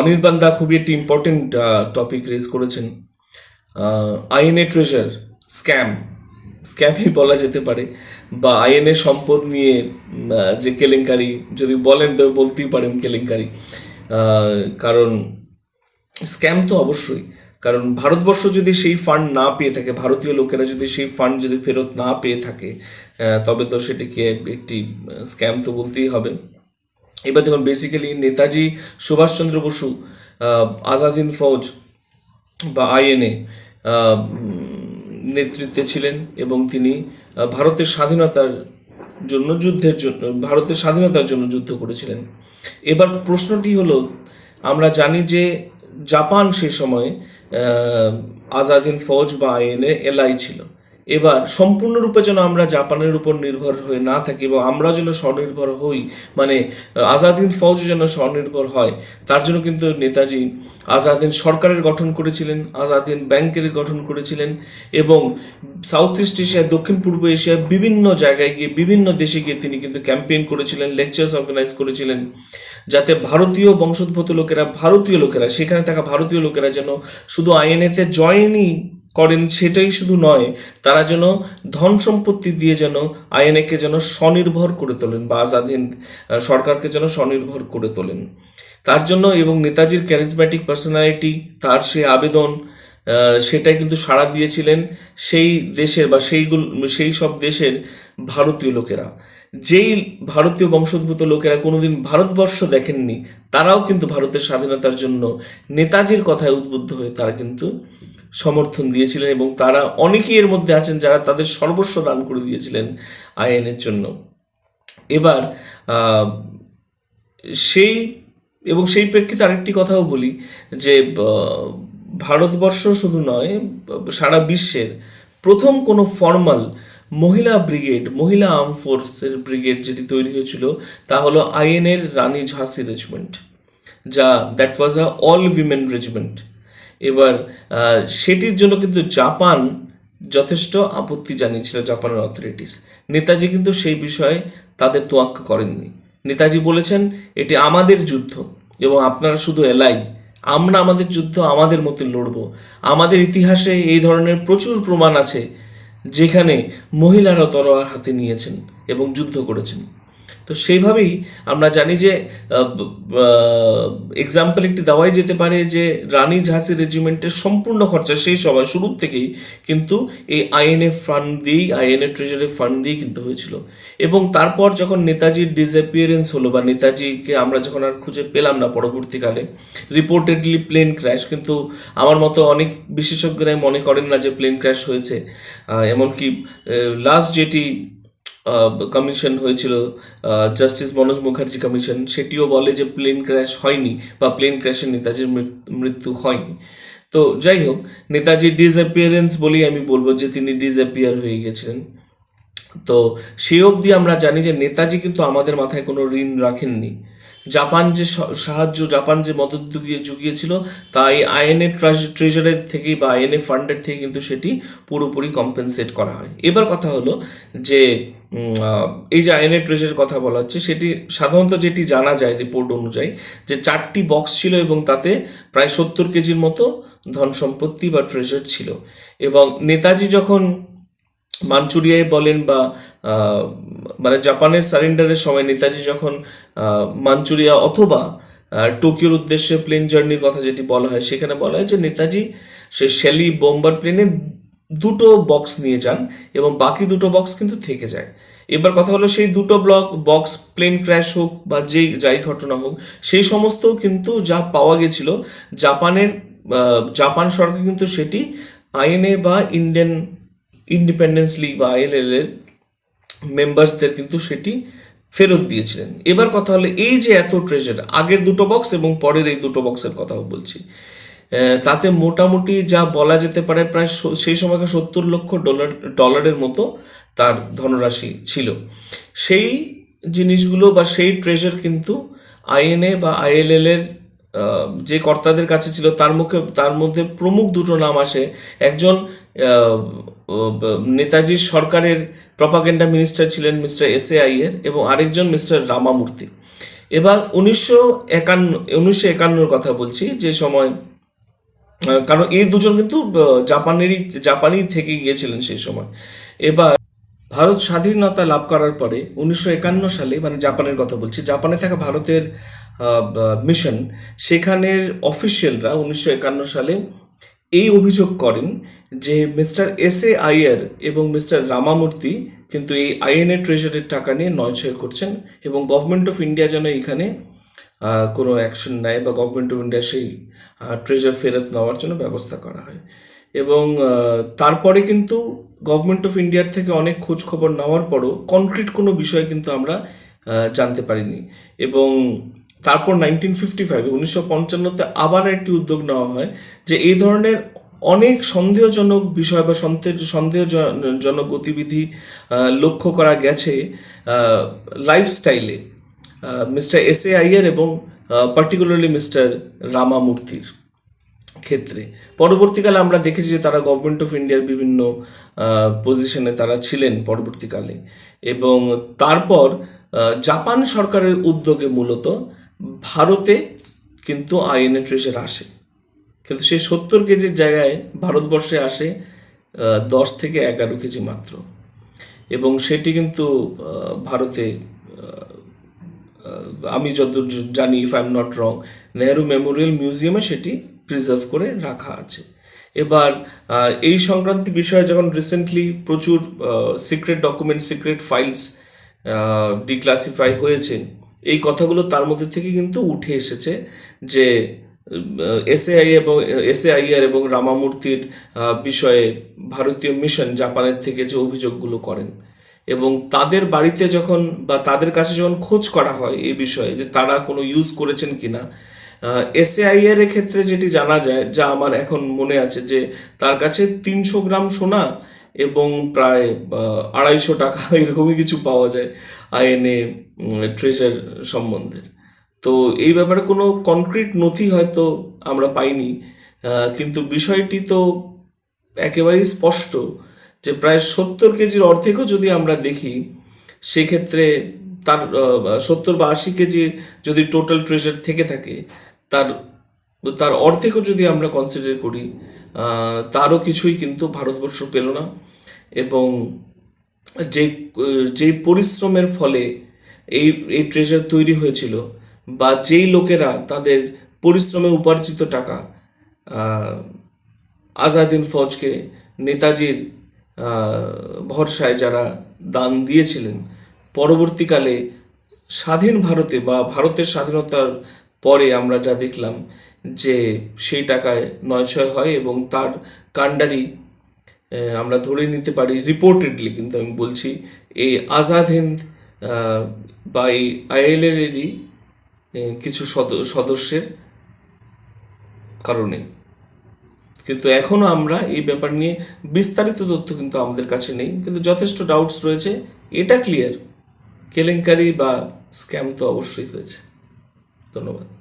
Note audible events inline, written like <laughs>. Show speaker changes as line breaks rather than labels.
অনির্বাণ দা খুবই একটি ইম্পর্টেন্ট টপিক রেজ করেছেন। আইএনএ ট্রেজার স্ক্যাম স্ক্যামই বলা যেতে পারে, বা আইএনএ সম্পদ নিয়ে যে কেলেঙ্কারি, যদি বলেন তো বলতেই পারেন কেলেঙ্কারি। কারণ স্ক্যাম তো অবশ্যই, কারণ ভারতবর্ষ যদি সেই ফান্ড না পেয়ে থাকে, ভারতীয় লোকেরা যদি সেই ফান্ড যদি ফেরত না পেয়ে থাকে তবে তো সেটিকে একটি স্ক্যাম তো বলতেই হবে। এবার দেখুন বেসিক্যালি নেতাজি সুভাষচন্দ্র বসু আহ, আজাদ হিন্দ ফৌজ বা আইএনএ নেতৃত্বে ছিলেন এবং তিনি ভারতের স্বাধীনতার জন্য যুদ্ধের জন্য ভারতের স্বাধীনতার জন্য যুদ্ধ করেছিলেন। এবার প্রশ্নটি হলো আমরা জানি যে জাপান সে সময় আহ, আজাদ হিন্দ ফৌজ বা আইএনএ এলআই ছিল। এবার সম্পূর্ণরূপে যেন আমরা জাপানের উপর নির্ভর হয়ে না থাকি এবং আমরা যেন স্বনির্ভর হই মানে আজাদ হিন্দ ফৌজ যেন স্বনির্ভর হয়, তার জন্য কিন্তু নেতাজি আজাদ হিন্দ সরকারের গঠন করেছিলেন আজাদ হিন্দ ব্যাংকের গঠন করেছিলেন এবং সাউথ ইস্ট এশিয়া দক্ষিণ পূর্ব এশিয়ার বিভিন্ন জায়গায় গিয়ে, বিভিন্ন দেশে গিয়ে তিনি কিন্তু ক্যাম্পেইন করেছিলেন লেকচার্স অর্গানাইজ করেছিলেন, যাতে ভারতীয় বংশোদ্ভূত লোকেরা, ভারতীয় লোকেরা, সেখানে থাকা ভারতীয় লোকেরা যেন শুধু আইএনএতে জয়েনই করেন সেটাই শুধু নয় তারা যেন ধন সম্পত্তি দিয়ে যেন আইএনএকে যেন স্বনির্ভর করে তোলেন বা আজাদিন আহ, সরকারকে যেন স্বনির্ভর করে তোলেন। তার জন্য এবং নেতাজির ক্যারিজম্যাটিক পার্সোনালিটি তার সে আবেদন সেটাই কিন্তু সাড়া দিয়েছিলেন সেই দেশের বা সেইগুলো সেই সব দেশের ভারতীয় লোকেরা। যেই ভারতীয় বংশোদ্ভূত লোকেরা কোনোদিন ভারতবর্ষ দেখেননি তারাও কিন্তু ভারতের স্বাধীনতার জন্য নেতাজির কথায় উদ্বুদ্ধ হয়ে তারা কিন্তু সমর্থন দিয়েছিলেন এবং তারা অনেকেই এর মধ্যে আছেন যারা তাদের সর্বস্ব দান করে দিয়েছিলেন আইএনের জন্য। এবার সেই এবং সেই প্রেক্ষিতে আরেকটি কথাও বলি যে ভারতবর্ষ শুধু নয়, সারা বিশ্বের প্রথম কোনো ফর্মাল মহিলা ব্রিগেড, মহিলা আর্ম ফোর্সের ব্রিগেড যেটি তৈরি হয়েছিল, তা হলো আইএনএর রানী ঝাঁসি রেজিমেন্ট, যা that was a all women regiment এবার সেটির জন্য কিন্তু জাপান যথেষ্ট আপত্তি জানিয়েছিল জাপানের অথরিটিস নেতাজি কিন্তু সেই বিষয়ে তাদের তোয়াক্কা করেননি। নেতাজি বলেছেন, এটি আমাদের যুদ্ধ এবং আপনারা শুধু এলাই। আমরা আমাদের যুদ্ধ আমাদের মতো লড়ব। আমাদের ইতিহাসে এই ধরনের প্রচুর প্রমাণ আছে যেখানে মহিলারা তরোয়ার হাতে নিয়েছেন এবং যুদ্ধ করেছেন। তো সেইভাবেই আমরা জানি যে এক্সাম্পল একটি দেওয়াই যেতে পারে যে, রানী ঝাঁসি রেজিমেন্টের সম্পূর্ণ খরচা সেই সময় শুরুর থেকেই কিন্তু এই আইএনএ ফান্ড দিয়েই আইএনএ ট্রেজারি ফান্ড দিয়েই কিন্তু হয়েছিল। এবং তারপর যখন নেতাজির ডিসঅ্যাপিয়ারেন্স হলো বা নেতাজিকে আমরা যখন আর খুঁজে পেলাম না পরবর্তীকালে রিপোর্টেডলি প্লেন ক্র্যাশ কিন্তু আমার মতো অনেক বিশেষজ্ঞরাই মনে করেন না যে প্লেন ক্র্যাশ হয়েছে। এমনকি লাস্ট যেটি কমিশন হয়েছিল জাস্টিস মনোজ মুখার্জি কমিশন সেটিও বলে যে প্লেন ক্র্যাশ হয়নি বা প্লেন ক্র্যাশে নেতাজির মৃত্যু হয়নি। তো যাই হোক, নেতাজির ডিসঅ্যাপিয়ারেন্স বলেই আমি বলব যে তিনি ডিসঅ্যাপিয়ার হয়ে গেছিলেন। তো সে অবধি আমরা জানি যে নেতাজি কিন্তু আমাদের মাথায় কোনো ঋণ রাখেননি। জাপান যে সাহায্য, জাপান যে মদত জুগিয়ে জুগিয়েছিল, তাই আইএনএ ট্রেজারের থেকেই বা আইএনএ ফান্ডের থেকে কিন্তু সেটি পুরোপুরি কম্পেনসেট করা হয়। এবার কথা হলো যে এই যে আইনের ট্রেজারের কথা বলা হচ্ছে, সেটি সাধারণত যেটি জানা যায় রিপোর্ট অনুযায়ী, যে চারটি বক্স ছিল এবং তাতে প্রায় সত্তর কেজির মতো ধন সম্পত্তি বা ট্রেজার ছিল। এবং নেতাজি যখন মাঞ্চুরিয়ায় বলেন বা মানে জাপানের সারেন্ডারের সময় নেতাজি যখন মাঞ্চুরিয়া অথবা টোকিওর উদ্দেশ্যে প্লেন জার্নির কথা যেটি বলা হয়, সেখানে বলা হয় যে নেতাজি সে শ্যালি বোম্বার প্লেনে দুটো বক্স নিয়ে যান এবং বাকি দুটো বক্স কিন্তু থেকে যায়। এবার কথা হলো সেই দুটো ব্লক বক্স প্লেন ক্র্যাশ হোক বা যেই, যাই ঘটনা হোক, সেই সমস্ত কিন্তু যা পাওয়া গেছিল, জাপানের জাপান সরকার কিন্তু সেটি আইএনএ বা ইন্ডিয়ান ইন্ডিপেন্ডেন্স লিগ বা আইএলএল এর মেম্বার্সদের কিন্তু সেটি ফেরত দিয়েছিলেন। এবার কথা হলো এই যে এত ট্রেজার আগের দুটো বক্স এবং পরের এই দুটো বক্সের কথাও বলছি। তাতে মোটামুটি যা বলা যেতে পারে প্রায় সেই সময়কার সত্তর লক্ষ ডলার, ডলারের মতো তার ধনরাশি ছিল। সেই জিনিসগুলো বা সেই ট্রেজার কিন্তু আইএনএ বা আইএলএল এর যে কর্তাদের কাছে ছিল, তার মুখে, তার মধ্যে প্রমুখ দুটো নাম আসে। একজন নেতাজির সরকারের প্রপাগেন্ডা মিনিস্টার ছিলেন মিস্টার এস এ আইয়ের এবং আরেকজন মিস্টার রামামূর্তি। এবার উনিশশো একান্ন, উনিশশো একান্নর কথা বলছি, যে সময় কারণ এই দুজন কিন্তু জাপানেরই জাপানই থেকে গিয়েছিলেন সেই সময়। এবার ভারত স্বাধীনতা লাভ করার পরে উনিশশো একান্ন সালে মানে জাপানের কথা বলছি, জাপানে থাকা ভারতের মিশন সেখানের অফিসিয়ালরা উনিশশো একান্ন সালে এই অভিযোগ করেন যে মিস্টার এস এ আইয়ার এবং মিস্টার রামামূর্তি কিন্তু এই আইএনএ ট্রেজারের টাকা নিয়ে নয়ছয় করছেন এবং গভর্নমেন্ট অফ ইন্ডিয়া যেন এখানে কোনো অ্যাকশন নেয় বা গভর্নমেন্ট অফ ইন্ডিয়া সেই ট্রেজার ফেরত নেওয়ার জন্য ব্যবস্থা করা হয়। এবং তারপরে কিন্তু গভর্নমেন্ট অফ ইন্ডিয়ার থেকে অনেক খোঁজ খবর নেওয়ার পরও কনক্রিট কোনো বিষয় কিন্তু আমরা জানতে পারিনি। এবং তারপর নাইনটিন ফিফটি ফাইভে উনিশশো পঞ্চান্নতে আবার একটি উদ্যোগ নেওয়া হয় যে এই ধরনের অনেক সন্দেহজনক বিষয় বা সন্দেহ- সন্দেহজনক গতিবিধি লক্ষ্য করা গেছে লাইফস্টাইলে মিস্টার এস এ আইয়ার এবং পার্টিকুলারলি মিস্টার রামামূর্তির ক্ষেত্রে। পরবর্তীকালে আমরা দেখেছি যে তারা গভর্নমেন্ট অফ ইন্ডিয়ার বিভিন্ন পজিশনে তারা ছিলেন পরবর্তীকালে। এবং তারপর জাপান সরকারের উদ্যোগে মূলত ভারতে কিন্তু আইএনএ ট্রেজার আসে। কিন্তু সেই সত্তর কেজির জায়গায় ভারতবর্ষে আসে দশ থেকে এগারো কেজি মাত্র। এবং সেটি কিন্তু ভারতে আমি জ- জানি if I am not wrong Nehru memorial মিউজিয়ামে সেটি প্রিজার্ভ করে রাখা আছে। এবার এই সংক্রান্ত বিষয়ে যখন রিসেন্টলি প্রচুর secret document secret files declassify হয়েছে, এই কথাগুলো তার মধ্যে থেকে কিন্তু উঠে এসেছে যে এসএআই এবং এসএআইআর এবং রামামূর্তির বিষয়ে ভারতীয় মিশন জাপানের থেকে যে অভিযোগগুলো করেন। এবং তাদের বাড়িতে যখন বা তাদের কাছে যখন খোঁজ করা হয় এই বিষয়ে যে তারা কোনো ইউজ করেছেন কিনা এসএআইআর এর ক্ষেত্রে যেটি জানা যায়, যা আমার এখন মনে আছে যে তার কাছে তিনশো গ্রাম সোনা এবং প্রায় আড়াইশো টাকা <laughs> এরকমই কিছু পাওয়া যায় আইএনএ ট্রেজার সম্বন্ধে। তো এই ব্যাপারে কোনো কনক্রিট নথি হয়তো আমরা পাইনি কিন্তু বিষয়টি তো একেবারেই স্পষ্ট যে প্রায় সত্তর কেজির অর্ধেকও যদি আমরা দেখি, সেক্ষেত্রে তার সত্তর বা আশি কেজি যদি টোটাল ট্রেজার থেকে থাকে, তার তার অর্ধেকও যদি আমরা কনসিডার করি তারও কিছুই কিন্তু ভারতবর্ষ পেল না এবং যে যেই পরিশ্রমের ফলে এই এই ট্রেজার তৈরি হয়েছিল বা যেই লোকেরা তাদের পরিশ্রমে উপার্জিত টাকা আজাদিন ফৌজকে, নেতাজির ভরসায় যারা দান দিয়েছিলেন, পরবর্তীকালে স্বাধীন ভারতে বা ভারতের স্বাধীনতার পরে আমরা যা দেখলাম যে সেই টাকায় নয়ছয় হয় এবং তার কাণ্ডারি আমরা ধরে নিতে পারি রিপোর্টেডলি কিন্তু আমি বলছি, এই আজাদ হিন্দ বা এই আইএলএরই কিছু সদ- সদস্যের কারণে। কিন্তু এখনও আমরা এই ব্যাপার নিয়ে বিস্তারিত তথ্য কিন্তু আমাদের কাছে নেই। কিন্তু যথেষ্ট ডাউটস রয়েছে। এটা ক্লিয়ার কেলেঙ্কারি বা স্ক্যাম তো অবশ্যই হয়েছে। ধন্যবাদ।